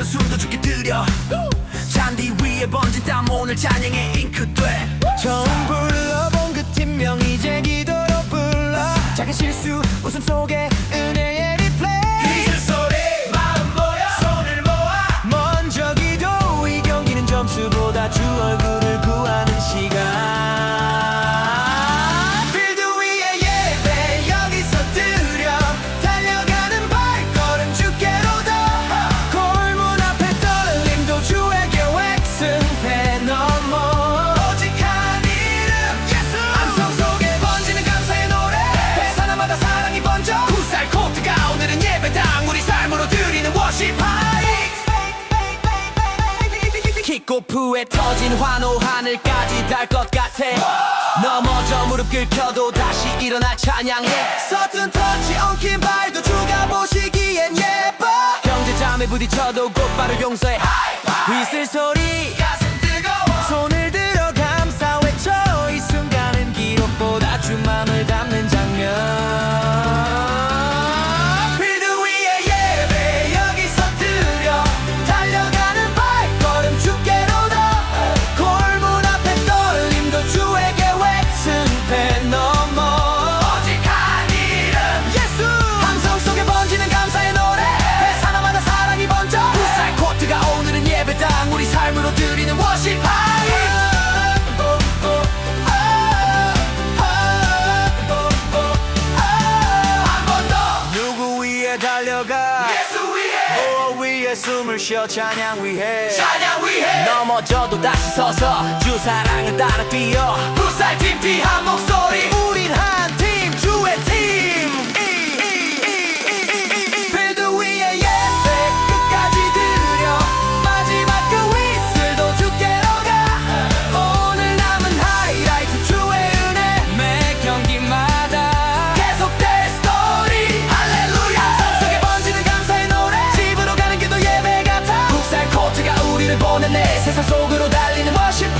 짧은 숨도 죽게 들여. 잔디 위에 번진 땀 오늘 찬양의 잉크돼. 처음 불러본 그 팀명 이제 기도로 불러. 작은 실수 웃음 속에 은혜의 리플레이. 이슬 소리 마음 모여. 손을 모아. 먼저 기도 이 경기는 점수보다 주 얼굴 킥오프에 터진 환호 하늘까지 달 것 같아. 넘어져 무릎 꿇혀도 다시 일어나 찬양해. 서툰 터치 엉킨 발도 주가 보시기엔 예뻐. 형제 자매 부딪혀도 곧바로 용서해. 휘슬 소리 위에 숨을 쉬어 찬양 위해. 찬양 위해. 넘어져도 다시 서서 주 사랑을 따라 뛰어. 굿살 팀티 한목 보냈네 세상 속으로 달리는 워십